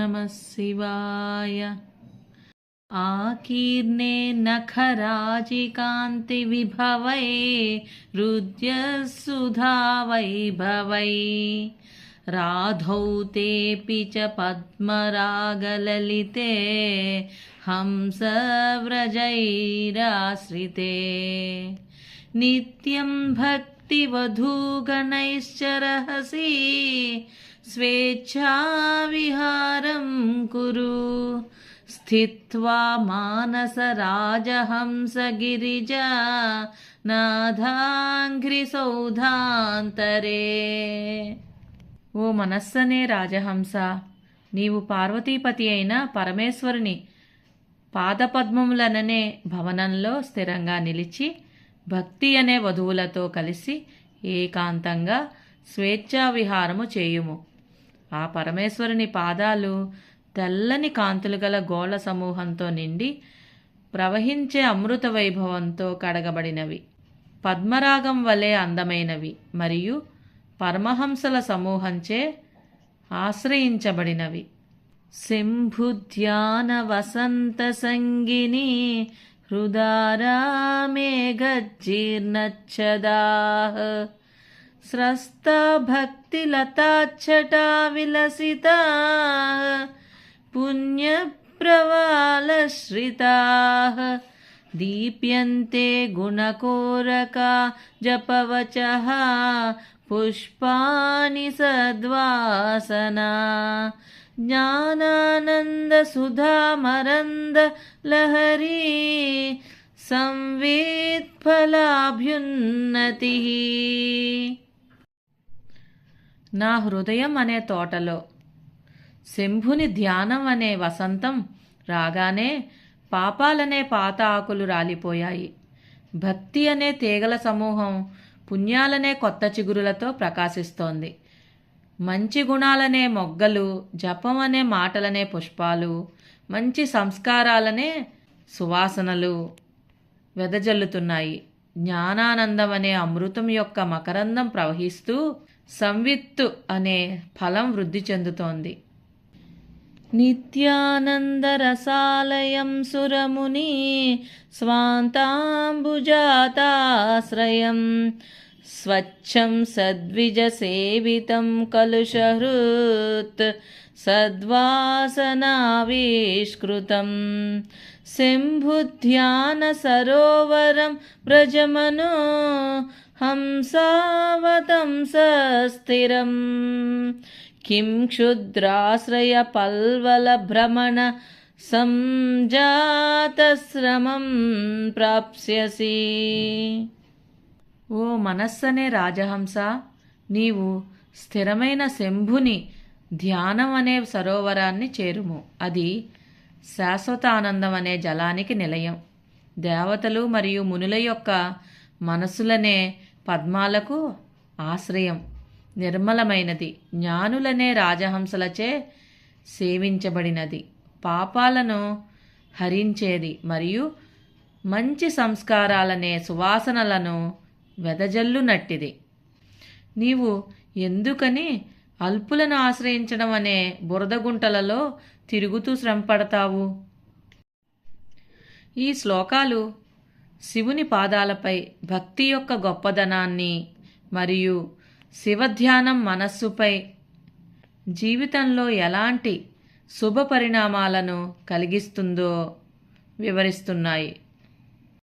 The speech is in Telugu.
नमः शिवाय आकीर्णे नखराजिकान्तिविभवै रुद्यसुधा वैभवै राधौ तेऽपि च पद्मरागललिते हंसव्रजैराश्रिते नित्यं भक्तिवधूगणैश्च रहसि स्वेच्छाविहारं కురు స్థిత్వా మానసరాజహంసగిరిజ నాథాంఘ్రిసౌధాంతరే ఓ మనస్సనే రాజహంస నీవు పార్వతీపతి అయిన పరమేశ్వరుని పాదపద్మములననే భవనంలో స్థిరంగా నిలిచి భక్తి అనే వధువులతో కలిసి ఏకాంతంగా స్వేచ్ఛా విహారము చేయుము. ఆ పరమేశ్వరుని పాదాలు తెల్లని కాంతులు గల గోళ సమూహంతో నిండి ప్రవహించే అమృత వైభవంతో కడగబడినవి. పద్మరాగం వలె అందమైనవి మరియు పరమహంసల సమూహంచే ఆశ్రయించబడినవి. శంభుధ్యాన వసంత సంగిని హృదారామేఘజీర్ణచ్చదాహ స్రస్త స్రస్తా భక్తిలతాచ్చటా విలసితా. పుణ్యప్రవాలశ్రితా దీప్యంతే గుణకోరకా జపవచः పుష్పాని సద్వాసనా జ్ఞానానందసుధామరంద లహరీ సంవేత్ఫలాభ్యున్నతి నా హృదయం అనే తోటలో శంభుని ధ్యానం అనే వసంతం రాగానే పాపాలనే పాత ఆకులు రాలిపోయాయి. భక్తి అనే తీగల సమూహం పుణ్యాలనే కొత్త చిగురులతో ప్రకాశిస్తోంది. మంచి గుణాలనే మొగ్గలు జపం అనే మాటలనే పుష్పాలు మంచి సంస్కారాలనే సువాసనలు వెదజల్లుతున్నాయి. జ్ఞానానందం అనే అమృతం యొక్క మకరందం ప్రవహిస్తూ సంవిత్తు అనే ఫలం వృద్ధి చెందుతోంది. నిత్యానందరసాలయం సురముని స్వాంతాంబుజాతాశ్రయం స్వచ్ఛం సద్విజసేవితం కలుషహృత్ సద్వాసనావిష్కృతం శంభుధ్యాన సరోవరం వ్రజమను హంసావతం సస్థిరం కిం క్షుద్రాశ్రయ పల్వల భ్రమణ సంజాతశ్రమం ప్రాప్స్యసి ఓ మనస్సనే రాజహంస నీవు స్థిరమైన శంభుని ధ్యానం అనే సరోవరాన్ని చేరుము. అది శాశ్వత ఆనందం అనే జలానికి నిలయం. దేవతలు మరియు మునుల యొక్క మనసులనే పద్మాలకు ఆశ్రయం. నిర్మలమైనది. జ్ఞానులనే రాజహంసలచే సేవించబడినది. పాపాలను హరించేది మరియు మంచి సంస్కారాలనే సువాసనలను వెదజల్లునట్టిది. నీవు ఎందుకని అల్పులను ఆశ్రయించడం అనే బురదగుంటలలో తిరుగుతూ శ్రమపడతావు? ఈ శ్లోకాలు శివుని పాదాలపై భక్తి యొక్క గొప్పదనాన్ని మరియు శివధ్యానం మనస్సుపై జీవితంలో ఎలాంటి శుభ పరిణామాలను కలిగిస్తుందో వివరిస్తున్నాయి.